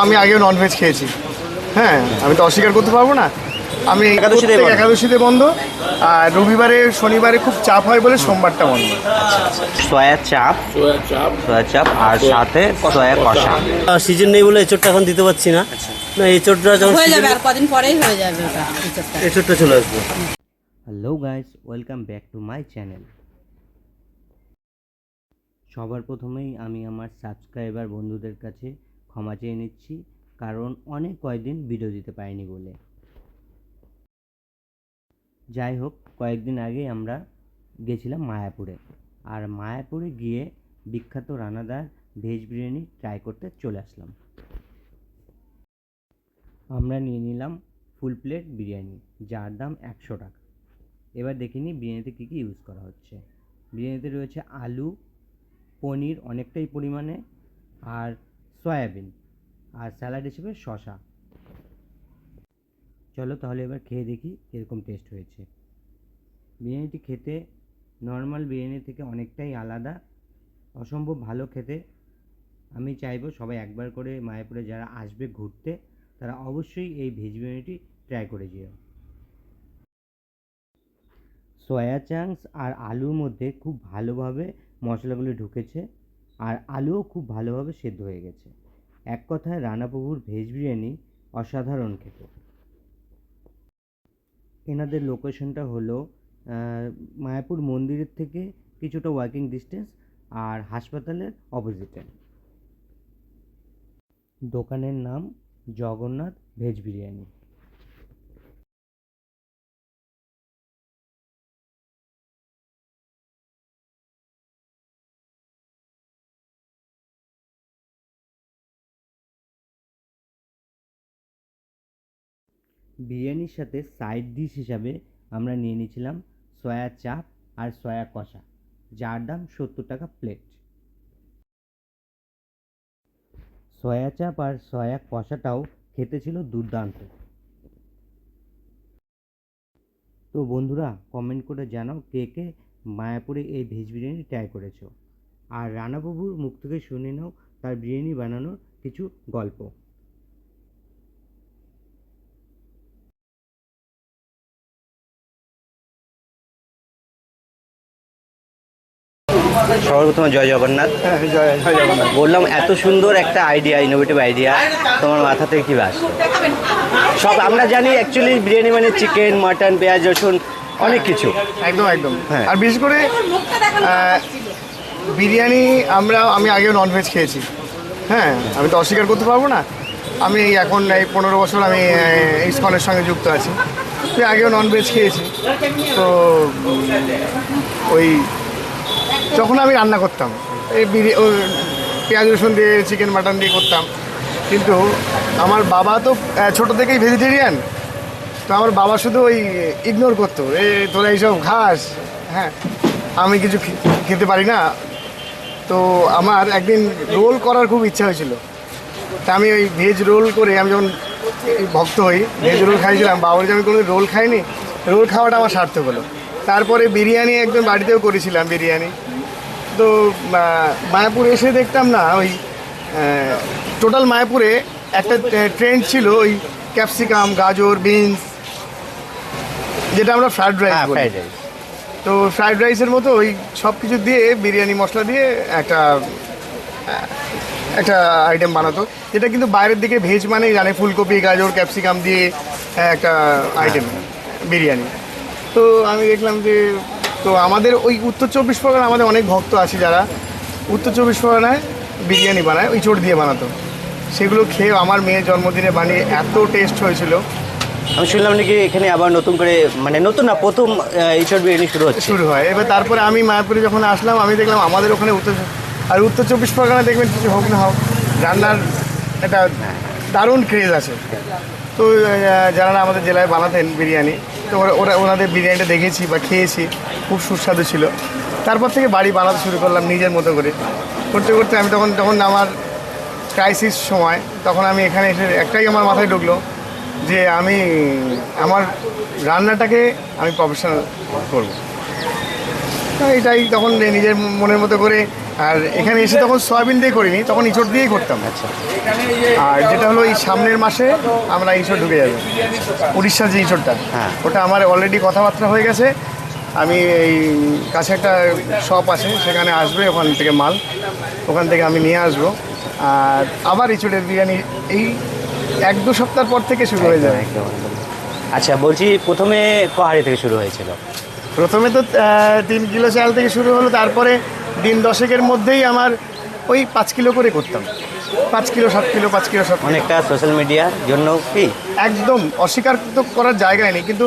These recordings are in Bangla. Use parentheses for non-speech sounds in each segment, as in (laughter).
আমি আগেও ননভেজ খেয়েছি। হ্যাঁ আমি তো অস্বীকার করতে পারব না। আমি একাদশীতে। একাদশীতে বন্ধ। আর রবিবারে শনিবারে খুব চাপ হয় বলে সোমবারটা বন্ধ। সয়া চাপ সয়া চাপ। আর সাথে সয়া কষা। সিজন নেই বলে এচোরটা এখন দিতে পারছি না। না এচোরটা যখন হয়ে যাবে আর কদিন পরেই হয়ে যাবে এচোরটা চলে আসবে। Hello guys welcome back to my channel সবার প্রথমেই আমি আমার সাবস্ক্রাইবার বন্ধুদের কাছে ক্ষমা চেয়ে নিচ্ছি, কারণ অনেক কয়েকদিন ভিডিও দিতে পারিনি বলে। যাই হোক, কয়েকদিন আগে আমরা গেছিলাম মায়াপুরে। আর মায়াপুরে গিয়ে বিখ্যাত রানাদার ভেজ বিরিয়ানি ট্রাই করতে চলে আসলাম। আমরা নিয়ে নিলাম ফুল প্লেট বিরিয়ানি, যার দাম একশো টাকা। এবার দেখে নিই বিরিয়ানিতে কী কী ইউজ করা হচ্ছে। বিরিয়ানিতে রয়েছে আলু, পনির অনেকটাই পরিমাণে, আর সয়াবিন আর স্যালাড হিসেবে শশা চলো তাহলে এবার খেয়ে দেখি কীরকম টেস্ট হয়েছে। বিরিয়ানিটি খেতে নর্মাল বিরিয়ানি থেকে অনেকটাই আলাদা, অসম্ভব ভালো খেতে। আমি চাইব সবাই একবার করে মায়াপুরে যারা আসবে ঘুরতে, তারা অবশ্যই এই ভেজ বিরিয়ানিটি ট্রাই করে যেও। সয়া চাংস আর আলুর মধ্যে খুব ভালোভাবে মশলাগুলো ঢুকেছে। আর আলুও খুব ভালোভাবে সেদ্ধ হয়ে গেছে। এক কথায় রানাপ্রভুর ভেজ বিরিয়ানি অসাধারণ খেতে। এনাদের লোকেশনটা হলো মায়াপুর মন্দিরের থেকে কিছুটা ওয়াকিং ডিস্টেন্স আর হাসপাতালের অপোজিটে দোকানের নাম জগন্নাথ ভেজ বিরিয়ানি। বিরিয়ানির সাথে সাইড ডিশ হিসাবে আমরা নিয়ে নিয়েছিলাম সয়া চাপ আর সয়া কষা, যার দাম সত্তর টাকা প্লেট সয়া চাপ আর সয়া কষাটাও খেতে ছিল দুর্দান্ত। তো বন্ধুরা কমেন্ট করে জানাও কে কে মায়াপুরে এই ভেজ বিরিয়ানি ট্রাই করেছ। আর রানাবাবুর মুখ থেকে শুনে নাও তার বিরিয়ানি বানানোর কিছু গল্প। সর্বপ্রথমে জয় জগন্নাথ। হ্যাঁ জয় জয় জগন্নাথ। বললাম এত সুন্দর একটা আইডিয়া ইনোভেটিভ আইডিয়া তোমার মাথা থেকে কী আসলো সব আমরা জানি অ্যাকচুয়ালি বিরিয়ানি মানে চিকেন মাটন পেঁয়াজ রসুন অনেক কিছু। একদম একদম। হ্যাঁ। আর বিশেষ করে বিরিয়ানি আমরা আমি আগেও ননভেজ খেয়েছি। হ্যাঁ আমি তো অস্বীকার করতে পারব না। আমি এখন এই পনেরো বছর আমি ইসকনের সঙ্গে যুক্ত আছি। তো আগেও ননভেজ খেয়েছি। তো ওই যখন আমি রান্না করতাম। এই পেঁয়াজ, রসুন দিয়ে চিকেন মাটন দিয়ে করতাম। কিন্তু আমার বাবা তো ছোটো থেকেই ভেজিটেরিয়ান তো আমার বাবা শুধু ওই ইগনোর করতো, এ, তোরা এইসব ঘাস হ্যাঁ আমি কিছু খেতে পারি না। তো আমার একদিন রোল করার খুব ইচ্ছা হয়েছিল। তা আমি ওই ভেজ রোল করে আমি যখন ভক্ত হই ভেজ রোল খাইছিলাম, বাবার যে আমি কোনো রোল খাইনি রোল খাওয়াটা আমার সার্থক হলো। তারপরে বিরিয়ানি একদম বাড়িতেও করেছিলাম, বিরিয়ানি। তো মায়াপুর এসে দেখতাম না ওই টোটাল মায়াপুরে একটা ট্রেন্ড ছিল ওই ক্যাপসিকাম গাজর বিনস যেটা আমরা ফ্রাইড রাইস হ্যাঁ ফ্রাইড রাইস তো ফ্রাইড রাইসের মতো ওই সব কিছু দিয়ে বিরিয়ানি মশলা দিয়ে একটা একটা আইটেম বানাতো যেটা কিন্তু বাইরের দিকে ভেজ মানে জানে ফুলকপি গাজর ক্যাপসিকাম দিয়ে একটা আইটেম বিরিয়ানি। তো আমি দেখলাম যে তো আমাদের ওই উত্তর চব্বিশ পরগনা আমাদের অনেক ভক্ত আছে যারা উত্তর চব্বিশ পরগনায় বিরিয়ানি বানায় ওই চোট দিয়ে বানাতো। সেগুলো খেয়ে আমার মেয়ের জন্মদিনে বানিয়ে এত টেস্ট হয়েছিল। আমি শুনলাম নাকি এখানে আবার নতুন করে মানে নতুন না প্রথম এইচর বিরিয়ানি শুরু হচ্ছে। শুরু হয়। এবার তারপরে আমি মায়াপুরে যখন আসলাম আমি দেখলাম আমাদের ওখানে উত্তর আর উত্তর চব্বিশ পরগনা দেখবেন কিছু হোক না হোক রান্নার একটা দারুণ ক্রেজ আছে। তো যারা আমাদের জেলায় বানাতেন বিরিয়ানি তো ওরা ওরা ওনাদের বিরিয়ানিটা দেখেছি বা খেয়েছি। খুব সুস্বাদু ছিল। তারপর থেকে বাড়ি বানাতে শুরু করলাম নিজের মতো করে। করতে করতে আমি তখন তখন আমার ক্রাইসিস সময় তখন আমি এখানে এসে একটাই আমার মাথায় ঢুকলো যে আমি আমার রান্নাটাকে আমি প্রফেশনাল করব। এটাই তখন নিজের মনের মতো করে আর এখানে এসে তখন সয়াবিন দিয়ে করিনি তখন ইঁচড় দিয়েই করতাম। আচ্ছা। আর যেটা হলো এই সামনের মাসে আমরা ইঁচড় ঢুকে যাবে। উড়িষ্যার যে ইঁচড়টা হ্যাঁ। ওটা আমার অলরেডি কথাবার্তা হয়ে গেছে। আমি এই কাছে একটা শপ আছে সেখানে আসবে ওখান থেকে মাল। ওখান থেকে আমি নিয়ে আসব। আর আবার ইঁচড়ের বিরিয়ানি এই এক দু সপ্তাহ পর থেকে শুরু হয়ে যাবে। একদম। আচ্ছা বলছি প্রথমে পাহাড়ি থেকে শুরু হয়েছিল? প্রথমে তো তিন কিলো চাল থেকে শুরু হলো তারপরে দিন দশেকের মধ্যেই আমার ওই পাঁচ কিলো করে করতাম। পাঁচ কিলো সাত কিলো পাঁচ কিলো সাত অনেকটা সোশ্যাল মিডিয়ার জন্য কি? একদম অস্বীকার তো করার জায়গায় নেই কিন্তু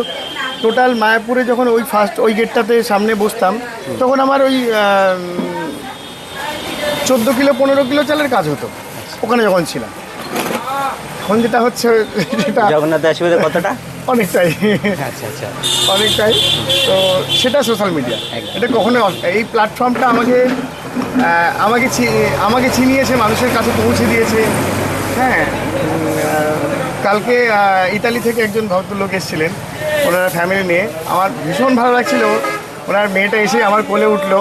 টোটাল মায়াপুরে যখন ওই ফার্স্ট ওই গেটটাতে সামনে বসতাম তখন আমার ওই চোদ্দ কিলো পনেরো কিলো চালের কাজ হতো ওখানে যখন ছিলাম। এখন যেটা হচ্ছে যেটা কতটা? অনেকটাই। আচ্ছা আচ্ছা। অনেকটাই। তো সেটা সোশ্যাল মিডিয়া এটা কখনো এই প্ল্যাটফর্মটা আমাকে আমাকে আমাকে চিনিয়েছে মানুষের কাছে পৌঁছে দিয়েছে। হ্যাঁ কালকে ইতালি থেকে একজন ভদ্রলোক এসেছিলেন। ওনারা ফ্যামিলি নিয়ে। আমার ভীষণ ভালো লাগছিল। ওনার মেয়েটা এসে আমার কোলে উঠল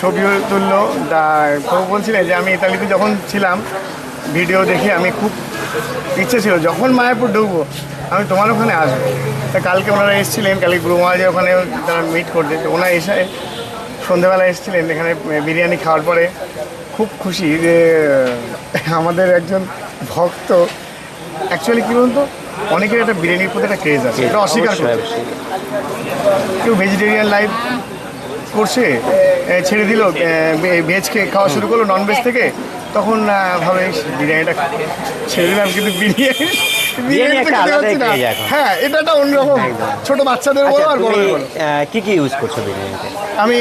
ছবিও তুললো তা তো বলছিলেন যে আমি ইতালিতে যখন ছিলাম ভিডিও দেখে আমি খুব ইচ্ছে ছিল, যখন মায়াপুর ঢুকবো, আমি তোমার ওখানে আসব। তা কালকে ওনারা এসেছিলেন, কালকে গুরু মহারাজের ওখানে তারা মিট করতে। তো ওনারা এসে সন্ধেবেলা এসেছিলেন এখানে বিরিয়ানি খাওয়ার পরে। খুব খুশি যে আমাদের একজন ভক্ত। অ্যাকচুয়ালি কী বলতো? অনেকের একটা বিরিয়ানির প্রতি একটা ক্রেজ আছে এটা অস্বীকার কেউ ভেজিটেরিয়ান লাইফ করছে ছেড়ে দিল ভেজ খেয়ে খাওয়া শুরু করল নন ভেজ থেকে তখন ভাবে বিরিয়ানিটা ছেড়ে দিলাম কিন্তু বিরিয়ানি। হ্যাঁ এটা একটা অন্যরকম। ছোট বাচ্চাদের বলো আচ্ছা আর বড়দের বলো কি কি ইউজ করছ বিরিয়ানিতে? আমি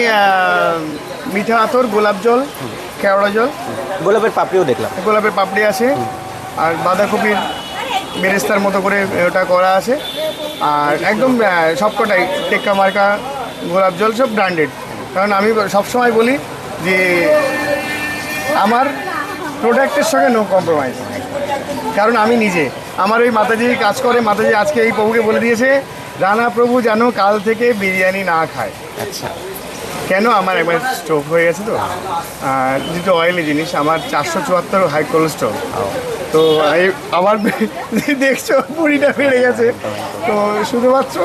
মিঠা আতর গোলাপ জল কেওড়া জল। গোলাপের পাপড়িও দেখলাম। গোলাপের পাপড়ি আছে আর বাঁধাকপির বেরেস্তার মতো করে ওটা করা আছে। আর একদম সবকটাই টেক্কা মার্কা গোলাপ জল সব ব্র্যান্ডেড কারণ আমি সবসময় বলি যে আমার প্রোডাক্টের সঙ্গে নো কম্প্রোমাইজ কারণ আমি নিজে আমার ওই মাতাজি কাজ করে মাতাজি আজকে এই প্রভুকে বলে দিয়েছে রানা প্রভু যেন কাল থেকে বিরিয়ানি না খায়। আচ্ছা। কেন? আমার একবার স্ট্রোক হয়ে গেছে তো। আর যেহেতু অয়েলি জিনিস আমার চারশো চুয়াত্তর হাই কোলেস্ট্রল তো এই- আবার (laughs) দেখছ পুরিটা বেড়ে গেছে। তো শুধুমাত্র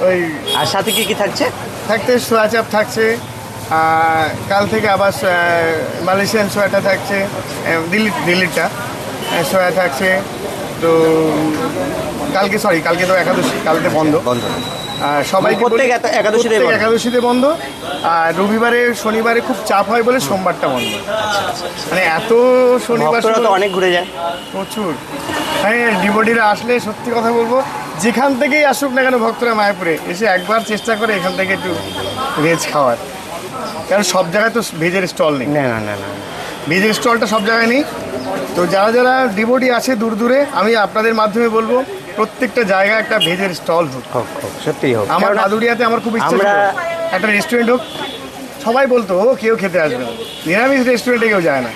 ওই আর সাথে কি কি থাকছে? থাকতে সোয়া চাপ থাকছে কাল থেকে আবার মালয়েশিয়ান সোয়াটা থাকছে দিল্লি দিল্লিরটা সোয়া থাকছে। তো কালকে সরি কালকে তো একাদশী কালকে বন্ধ। বন্ধ। সবাই প্রত্যেক একা- একাদশীতেই বন্ধ? একাদশীতে বন্ধ। আর রবিবারে শনিবারে খুব চাপ হয় বলে সোমবারটা বন্ধ। মানে এত শনিবার অনেক ঘুরে যায়। প্রচুর। হ্যাঁ ডিবডিরা আসলে সত্যি কথা বলব যেখান থেকেই আসুক না কেন ভক্তরা মায়াপুরে এসে একবার চেষ্টা করে এখান থেকে একটু ভেজ খাওয়ার। কারণ সব জায়গায় তো ভেজের স্টল নেই। না না না না। ভেজের স্টলটা সব জায়গায় নেই। তো যারা যারা ডিবডি আছে দূর দূরে আমি আপনাদের মাধ্যমে বলব প্রত্যেকটা জায়গা একটা ভেজের স্টল হোক। সত্যি হোক সত্যিই হোক। আমার আদুরিয়াতে আমার খুব ইচ্ছে ছিল। আমরা- একটা রেস্টুরেন্ট হোক সবাই বলতো ও কেউ খেতে আসবে না। নিরামিষ রেস্টুরেন্টে কেউ যায় না।